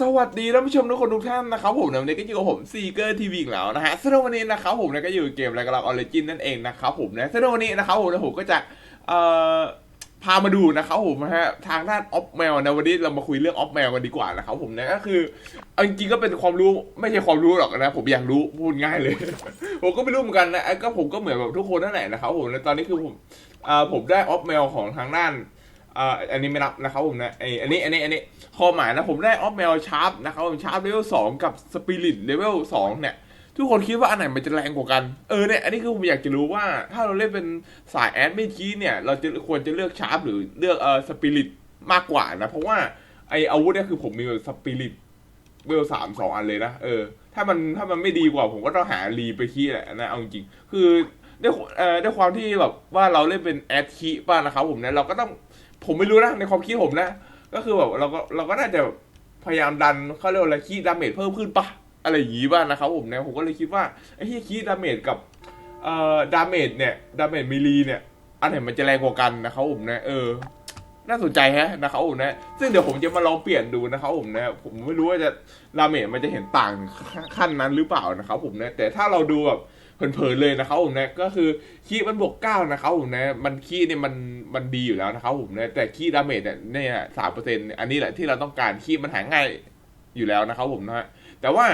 สวัสดีท่านผู้ชมทุกคนทุกท่านนะครับผมในวันนี้ก็อยู่กับผมซีเกอร์ทีวีอีกแล้วนะฮะสำหรับวันนี้นะครับผมเนี่ยก็อยู่เกมอะไรกันเราออริจินนั่นเองนะครับผมนะสำหรับวันนี้นะครับผมนะผมก็จะเอ่อพามาดูนะครับผมนะฮะทางด้านออฟแมวนะวันนี้เรามาคุยเรื่องออฟแมวกันดีกว่านะครับผมนะก็คือเอาจริงๆก็เป็นความรู้ไม่ใช่ความรู้หรอกนะผมอยากรู้พูดง่ายเลย ผมก็ไม่รู้เหมือนกันนะก็ผมก็เหมือนแบบทุกคนนั่นแหละนะครับผมในตอนนี้คือผมเอ่อผมได้ออฟแมวของทางด้าน อ่าอันนี้ไม่นับนะครับผมนะไออันนี้อันนี้อันนี้ข้อหมายนะผมได้ออฟเมลชาร์ปนะครับผมชาร์ปเลเวลสองกับสปิริตเลเวลสองเนี่ยทุกคนคิดว่าอันไหนมันจะแรงกว่ากัน เออเนี่ย อันนี้คือผมอยากจะรู้ว่า ถ้าเราเล่นเป็นสายแอดไม่คีเนี่ย เราจะควรจะเลือกชาร์ปหรือเลือกเออสปิริตมากกว่านะ เพราะว่าไออาวุธเนี่ยคือผมมีสปิริตเวลสามสองอันเลยนะ เออ ถ้ามันถ้ามันไม่ดีกว่าผมก็ต้องหารีไปคี้แหละนะเอาจริง คือด้วยเอ่อด้วยความที่แบบว่าเราเล่นเป็นแอดคีป่ะนะครับผมเนี่ยเราก็ต้อง ผมไม่รู้นะในความคิดผมนะ ก็คือแบบเราก็เราก็น่าจะพยายามดันเขาเรียกอะไรคีดาเมจเพิ่มขึ้นปะอะไรอย่างงี้บ้างนะครับผมนะผมก็เลยคิดว่าไอ้ที่คีดาเมจกับเอ่อดาเมจเนี่ยดาเมจมิลีเนี่ย อันไหนมันจะแรงกว่ากันนะครับผมนะเออน่าสนใจฮะนะครับผมนะซึ่งเดี๋ยวผมจะมาลองเปลี่ยนดูนะครับผมนะผมไม่รู้ว่าจะดาเมจมันจะเห็นต่างขั้นนั้นหรือเปล่านะครับผมนะแต่ถ้าเราดูแบบ เผินๆเลยนะครับผมนะก็คือคีย์มันบวกเก้านะครับผมนะมันคีย์เนี่ยมันมันดีอยู่แล้วนะครับผมนะแต่คีย์ดาเมจเนี่ยเนี่ยสามเปอร์เซ็นต์อันนี้แหละที่เราต้องการคีย์มันหาง่ายอยู่แล้วนะครับผมนะฮะแต่ว่า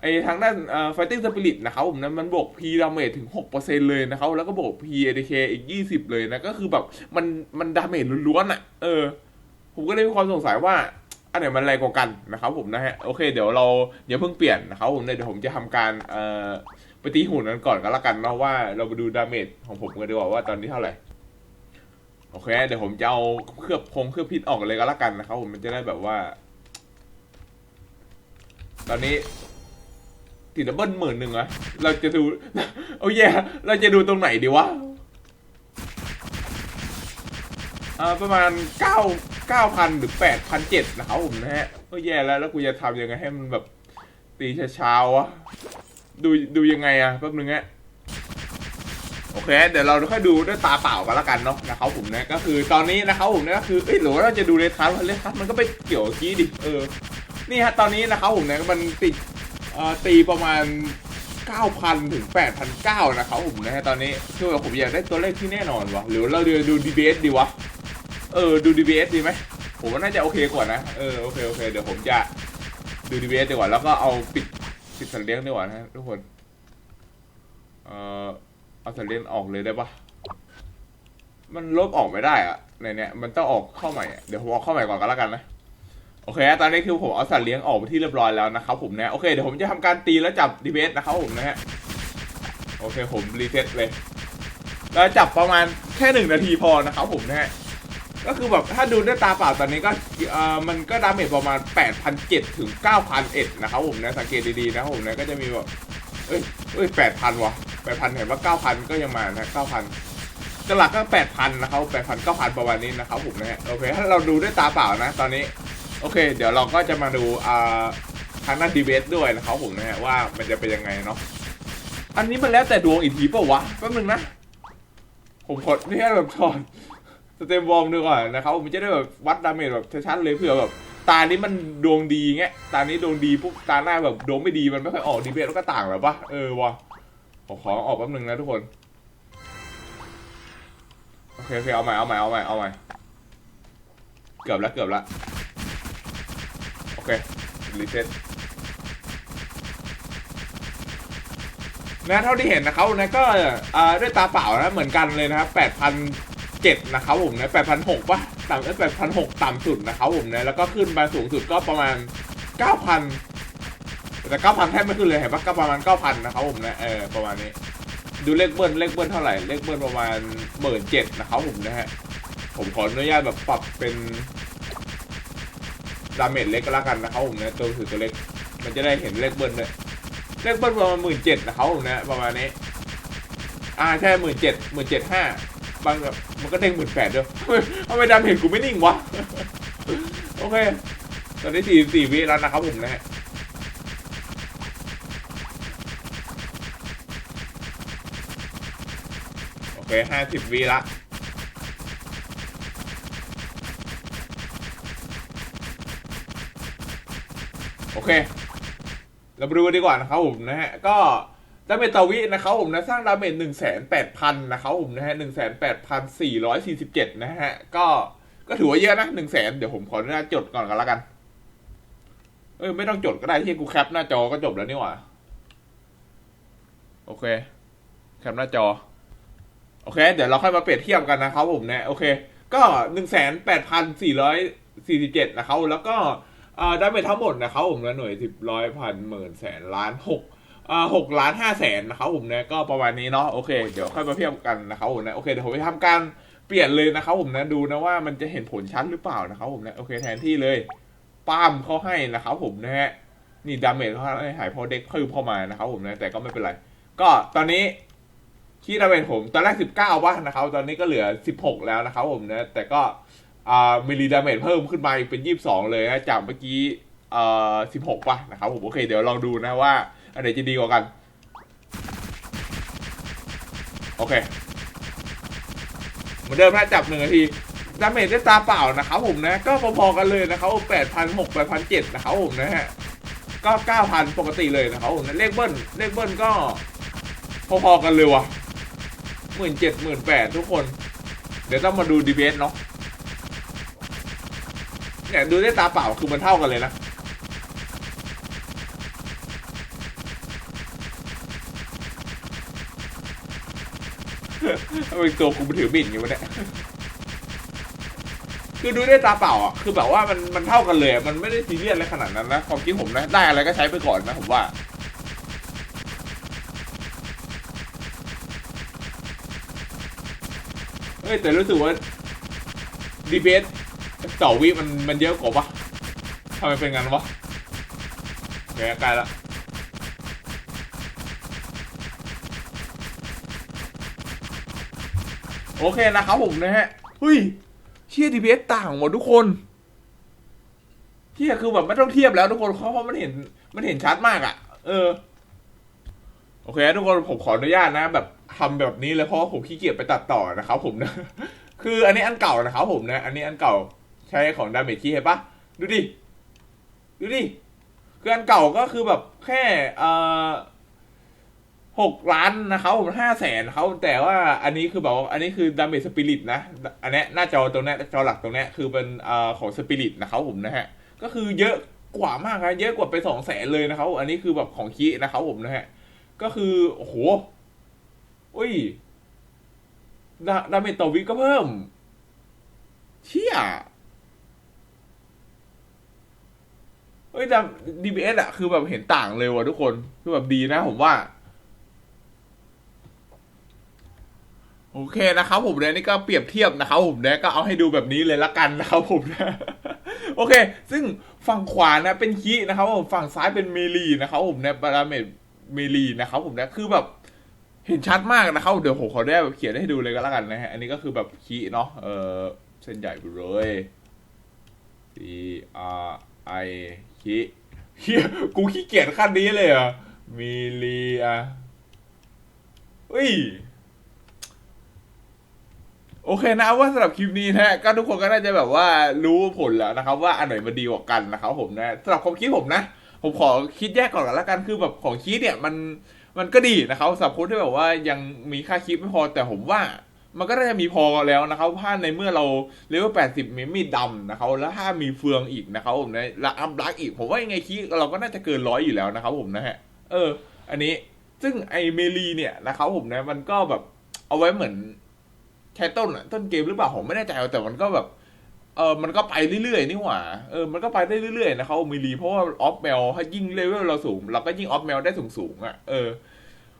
ไอทางด้านเอ่อ fighting spirit นะครับผมนะมันบวก p damage ถึง 6%เลยนะครับ แล้วก็บวก p adk อีก 20 เลยนะ ก็คือแบบมันมันดาเมจล้วนๆอะ เออ ผมก็เลยมีความสงสัยว่า อันไหนมันแรงกว่ากันนะครับผมนะฮะ โอเค เดี๋ยวเราเดี๋ยวเพิ่งเปลี่ยนนะครับผมเดี๋ยวผมจะทำการเอ่อ ไปตีหุ่นนั้นก่อนก็แล้วกันเนาะว่าเรามาดูดาเมจของผมกันดีกว่าว่าตอนนี้เท่าไหร่ โอเค เดี๋ยวผมจะเอาเคลือบคงเคลือบพิษออกเลยก็แล้วกันนะครับผมมันจะได้แบบว่า ตอนนี้ติดดับเบิลหมื่นหนึ่งอะเราจะดูโอ้ยเราจะดูตรงไหนดีวะอ่าประมาณเก้าเก้าพันหรือแปดพันเจ็ดนะครับผมนะฮะก็แย่แล้วแล้วกูจะทำยังไงให้มันแบบตีเช้าๆวะ ดูดูยังไงอะแป๊บนึงฮะโอเค เดี๋ยวเราค่อยดูด้วยตาเปล่ากันละกันเนาะนะครับผมนะก็คือตอนนี้นะครับผมนะก็คือเอ้ยหรือว่าเราจะดูเลทัสเลทัสมันก็ไปเกี่ยวกี้ดิเออนี่ฮะตอนนี้นะครับผมนะมันติดเอ่อตีประมาณ9,000 ถึง 8,900 นะครับผมนะฮะตอนนี้คือผมอยากได้ตัวเลขที่แน่นอนวะหรือเราดูดู DBS ดีวะ เออ ดู DBS ดีไหมผมว่าน่าจะโอเคกว่านะ เออ โอเค โอเค เดี๋ยวผมจะดู DBS ดีกว่า แล้วก็เอาปิด ปิดสัตว์เลี้ยงดีกว่านะทุกคน เอ่อเอาสัตว์เลี้ยงออกเลยได้ปะมันลบออกไม่ได้อะในเนี้ยมันต้องออกเข้าใหม่เดี๋ยวผมเอาเข้าใหม่ก่อนก็แล้วกันนะโอเคตอนนี้คือผมเอาสัตว์เลี้ยงออกไปที่เรียบร้อยแล้วนะครับผมนะโอเคเดี๋ยวผมจะทำการตีแล้วจับ DBS นะครับผมนะฮะโอเคผมรีเซ็ตเลย แล้วจับประมาณแค่หนึ่งนาทีพอนะครับผมนะฮะ ก็คือแบบถ้าดูด้วยตาเปล่าตอนนี้ก็เอ่อมันก็ดาเมจประมาณ8,007ถึง 9,001 นะครับผมนะสังเกตดีๆนะครับผมนะก็จะมีแบบเอ้ยเอ้ย8,000วะ8,000 เห็นว่า 9,000 ก็ยังมานะ9,000จะหลักก็ 8,000 นะครับ 8,000 9,000 ประมาณนี้นะครับผมนะฮะโอเคถ้าเราดูด้วยตาเปล่านะตอนนี้โอเค เดี๋ยวเราก็จะมาดูอ่าทางด้านดีเบสด้วยนะครับผมนะฮะว่ามันจะเป็นยังไงเนาะอันนี้มันแล้วแต่ดวงอีกทีเปล่าวะแป๊บนึงนะผมขอนี่ให้แบบถอน สเต็มวอร์มดีกว่านะครับผมจะได้แบบวัดดาเมจแบบชัดๆเลยเผื่อแบบตานี้มันดวงดีเงี้ยตานี้ดวงดีปุ๊บตาหน้าแบบดวงไม่ดีมันไม่ค่อยออกดีเบตก็ต่างแบบปะเออวะผมขอออกแป๊บนึงนะทุกคนโอเคโอเคเอาใหม่เอาใหม่เอาใหม่เอาใหม่เกือบแล้วเกือบแล้วโอเครีเซ็ตนะเท่าที่เห็นนะครับนะก็อ่าด้วยตาเปล่านะเหมือนกันเลยนะครับแปดพันเจ็ดนะครับผมนะแปดพันหกป่ะต่ำแปดพันหกต่ำสุดนะครับผมนะแล้วก็ขึ้นมาสูงสุดก็ประมาณเก้าพันแต่เก้าพันแทบไม่ขึ้นเลยเห็นปะก็ประมาณเก้าพันนะครับผมนะเออประมาณนี้ ดูเลขเบิ้ลเลขเบิ้ลเท่าไหร่เลขเบิ้ลประมาณหมื่นเจ็ดนะครับผมนะฮะผมขออนุญาตแบบปรับเป็นดาเมจเล็กก็แล้วกันนะครับผมนะตัวถือตัวเล็กมันจะได้เห็นเลขเบิ้ลเลยเลขเบิ้ลประมาณหมื่นเจ็ดนะครับผมนะประมาณนี้อ่าใช่หมื่นเจ็ดหมื่นเจ็ดห้า บางแบบมันก็เด้งหมื่นแปดด้วยทำไมดาเมจกูไม่นิ่งวะ โอเค ตอนนี้สี่สี่วิแล้วนะครับผมนะฮะโอเคห้าสิบวิละโอเค เรามาดูกันดีกว่านะครับผมนะฮะ ก็ ดาเมจต่อวินะครับผมนะสร้างดาเมจหนึ่งแสนแปดพันนะครับผมนะฮะหนึ่งแสนแปดพันสี่ร้อยสี่สิบเจ็ดนะฮะ ก็ก็ถือว่าเยอะนะหนึ่งแสนเดี๋ยวผมขออนุญาตจดก่อนกันละกัน เออไม่ต้องจดก็ได้ที่กูแคปหน้าจอก็จบแล้วนี่หว่า โอเค แคปหน้าจอ โอเค เดี๋ยวเราค่อยมาเปรียบเทียบกันนะครับผมนะโอเค ก็หนึ่งแสนแปดพันสี่ร้อยสี่สิบเจ็ดนะครับแล้วก็อ่าได้ไปทั้งหมดนะครับผมนะหน่วยสิบร้อยพันหมื่นแสนล้านหก หกล้านห้าแสนนะครับผมนะก็ประมาณนี้เนาะโอเค เดี๋ยวค่อยมาเทียบกันนะครับผมนะโอเคเดี๋ยวผมไปทำการเปลี่ยนเลยนะครับผมนะดูนะว่ามันจะเห็นผลชัดหรือเปล่านะครับผมนะโอเคแทนที่เลยป้ามเขาให้นะครับผมนะฮะนี่ดาเมจเขาให้หายพอเด็กเพิ่มเข้ามานะครับผมนะแต่ก็ไม่เป็นไร ก็ตอนนี้ที่ดาเมจผมตอนแรก19ป่ะนะครับตอนนี้ก็เหลือ16แล้วนะครับผมนะแต่ก็อ่ามิลลิดาเมจเพิ่มขึ้นมาอีกเป็น22เลยนะจากเมื่อกี้อ่อ16ป่ะนะครับผมโอเคเดี๋ยวลองดูนะว่า อันไหนจะดีกว่ากัน โอเคเหมือนเดิมนะจับหนึ่งนาทีดาเมจด้ตาเปล่านะครับผมนะ ก็พอๆกันเลยนะครับ8,000 6 8,007นะครับผมนะฮะก็9,000ปกติเลยนะครับผมนะเลขเบิ้ลเลขเบิ้ลก็พอๆกันเลยว่ะหมื่นเจ็ดหมื่นแปดทุกคน เดี๋ยวต้องมาดูดีเบสเนาะเนี่ยดูได้ตาเปล่าคือมันเท่ากันเลยนะ ทำไมตัวกูมันถือบินอยู่วะเนี่ยคือดูด้วยตาเปล่าอะคือแบบว่ามันมันเท่ากันเลย มันไม่ได้ซีเรียสอะไรขนาดนั้นนะความคิดผมนะได้อะไรก็ใช้ไปก่อนนะผมว่าเฮ้ยแต่รู้สึกว่าดีเบสต่อวิมันมันเยอะกว่าปะทำไมเป็นงั้นวะเดี๋ยวใกล้ละ โอเคนะครับผมนะฮะเฮ้ยเชี่ยดีเบสต่างหมดทุกคนเชี่ยคือแบบไม่ต้องเทียบแล้วทุกคนเพราะว่ามันเห็นมันเห็นชัดมากอะ่ะ เออ โอเค ทุกคนผมขออนุญาตนะ แบบทำแบบนี้เลยเพราะผมขี้เกียจไปตัดต่อนะครับผมนะคืออันนี้อันเก่านะครับผมนะ อันนี้อันเก่าใช้ของดาเมจคีเห็นปะดูดิ ดูดิ คืออันเก่าก็คือแบบแค่เอ่อ หกล้านนะครับผมห้าแสนเขาแต่ว่าอันนี้คือแบบว่าอันนี้คือดาเมจสปิริตนะ อันนี้หน้าจอตรงนี้จอหลักตรงนี้คือเป็นเอ่อของสปิริตนะครับผมนะฮะ ก็คือเยอะกว่ามากนะเยอะกว่าไปสองแสนเลยนะครับอันนี้คือแบบของคีนะครับผมนะฮะ ก็คือโอ้โหอุ้ยดาดาเมจต่อวิก็เพิ่ม เชี่ยเฮ้ยดาดีบีเอสอะคือแบบเห็นต่างเลยว่ะทุกคน คือแบบดีนะผมว่า โอเคนะครับผมเนี่ยนี่ก็เปรียบเทียบนะครับผมเนี่ยก็เอาให้ดูแบบนี้เลยละกันนะครับผมนะโอเค ซึ่งฝั่งขวานะเป็นคีนะครับผมฝั่งซ้ายเป็นเมลีนะครับผมเนี่ยดาเมจเมลีนะครับผมเนี่ยคือแบบเห็นชัดมากนะครับเดี๋ยวผมขอได้แบบเขียนให้ดูเลยก็แล้วกันนะฮะอันนี้ก็คือแบบคีเนาะเออเส้นใหญ่ไปเลย C R I คีเฮียกูขี้เกียจขั้นนี้เลยอะมิลีอะเฮ้ย โอเคนะว่าสำหรับคลิปนี้นะฮะก็ทุกคนก็น่าจะแบบว่ารู้ผลแล้วนะครับ ว่าอันไหนมันดีกว่ากันนะครับผมนะสำหรับความคิดผมนะ ผมขอคิดแยกก่อนกันละกันคือแบบของคิดเนี่ยมันมันก็ดีนะครับสำหรับคนที่แบบว่ายังมีค่าคิดไม่พอแต่ผมว่า มันก็น่าจะมีพอแล้วนะครับถ้าในเมื่อเราเลเวลแปดสิบมีมีดดำนะครับแล้วถ้ามีเฟืองอีกนะครับผมนะและอัพลักอีก ผมว่ายังไงคิดเราก็น่าจะเกินร้อยอยู่แล้วนะครับผมนะฮะเออ อันนี้ซึ่งไอเมลีเนี่ยนะครับผมนะมันก็แบบเอาไว้เหมือน แค่ต้นต้นเกมหรือเปล่าผมไม่แน่ใจแต่มันก็แบบเออมันก็ไปเรื่อยๆนี่หว่า เออ มันก็ไปได้เรื่อยๆนะครับมิลีเพราะว่าออฟเมลถ้ายิ่งเลเวลเราสูง เราก็ยิ่งออฟเมลได้สูงๆอะ เออ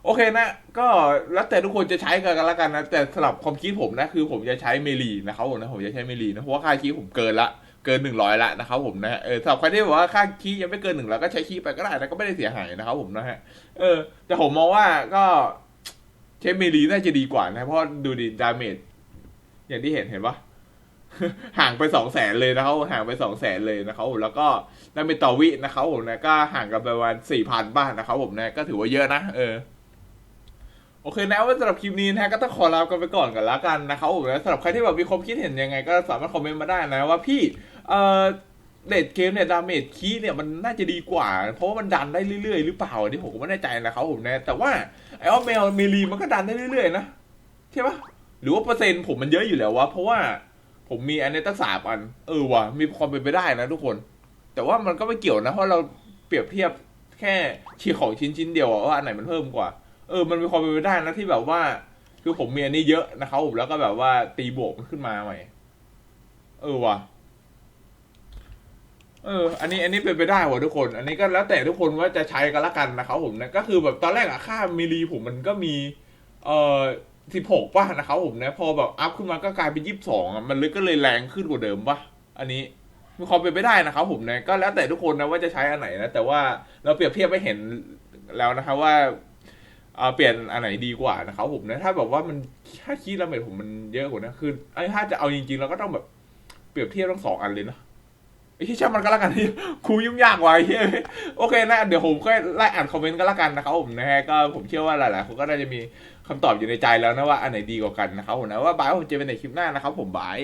โอเคนะ ก็แล้วแต่ทุกคนจะใช้กันกันละกันนะ แต่สำหรับความคิดผมนะ คือผมจะใช้เมลีนะครับผมนะ ผมจะใช้เมลีนะ เพราะว่าค่าคีย์ผมเกินละ เกินหนึ่งร้อยละนะครับผมนะ เออสำหรับใครที่บอกว่าค่าคีย์ยังไม่เกินหนึ่งร้อยก็ใช้คีย์ไปก็ได้นะ ก็ไม่ได้เสียหายนะครับผมนะฮะ เออ แต่ผมมองว่าก็ ช้เมลีน่าจะดีกว่านะ เพราะดูดิดาเมจอย่างที่เห็นเห็นปะห่างไปสองแสนเลยนะครับห่างไปสองแสนเลยนะครับแล้วก็ด้เป็นต่อวินะครับผมนะก็ห่างกันประมาณสี่พันบ้านนะครับผมนะก็ถือว่าเยอะนะเออโอเคนะว่าสำหรับคลิปนี้นะฮะก็ต้องขอลากันไปก่อนกันละกันนะครับผมนะสำหรับใครที่แบบมีความคิดเห็นยังไง ก็สามารถคอมเมนต์มาได้นะว่าพี่เอ่อ เดเกมเนี่ยดาเมจคีเนี่ยมันน่าจะดีกว่า เพราะว่ามันดันได้เรื่อยๆ หรือเปล่าอันนี้ผมก็ไม่แน่ใจนะครับผมนะ แต่ว่าไอออฟเมลเมลีมันก็ดันได้เรื่อยๆนะใช่ปะหรือว่าเปอร์เซ็นต์ผมมันเยอะอยู่แล้ววะเพราะว่าผมมีอันนี้ตั้งสามอัน เออวะมีความเป็นไปได้นะทุกคน แต่ว่ามันก็ไม่เกี่ยวนะ เพราะเราเปรียบเทียบแค่ชิ้นของชิ้นชิ้นเดียวว่าอันไหนมันเพิ่มกว่า เออ มันมีความเป็นไปได้นะที่แบบว่า คือผมมีอันนี้เยอะนะครับผมแล้วก็แบบว่าตีบวกมันขึ้นมาใหม่ เออว่ะ เออ อันนี้อันนี้เป็นไปได้ว่ะทุกคน อันนี้ก็แล้วแต่ทุกคนว่าจะใช้กันละกันนะครับผมนะก็คือแบบตอนแรกอะค่ามิลลีผมมันก็มี เอ่อสิบหกป่ะนะครับผมนะพอแบบอัพขึ้นมาก็กลายเป็นยี่สิบสองอะมันเลยก็เลยแรงขึ้นกว่าเดิมป่ะอันนี้มีความเป็นไปได้นะครับผมนะก็แล้วแต่ทุกคนนะว่าจะใช้อันไหนนะแต่ว่าเราเปรียบเทียบไม่เห็นแล้วนะครับว่าเออเปลี่ยนอันไหนดีกว่านะครับผมนะถ้าแบบว่ามันถ้าคีดดาเมจผมมันเยอะกว่านะคือไอ้ถ้าจะเอาจริงๆเราก็ต้องแบบเปรียบเทียบทั้งสองอันเลยนะ ไอ้ที่ช่างมันก็แล้วกันที่ครูยุ่งยากไว้เฮ้ยโอเคนะเดี๋ยวผมค่อยไล่อ่านคอมเมนต์ก็แล้วกันนะครับผมนะฮะก็ผมเชื่อว่าหลายๆคนก็น่าจะมีคำตอบอยู่ในใจแล้วนะว่าอันไหนดีกว่ากันนะครับผมนะว่าบายผมเจอกันในคลิปหน้านะครับผมบาย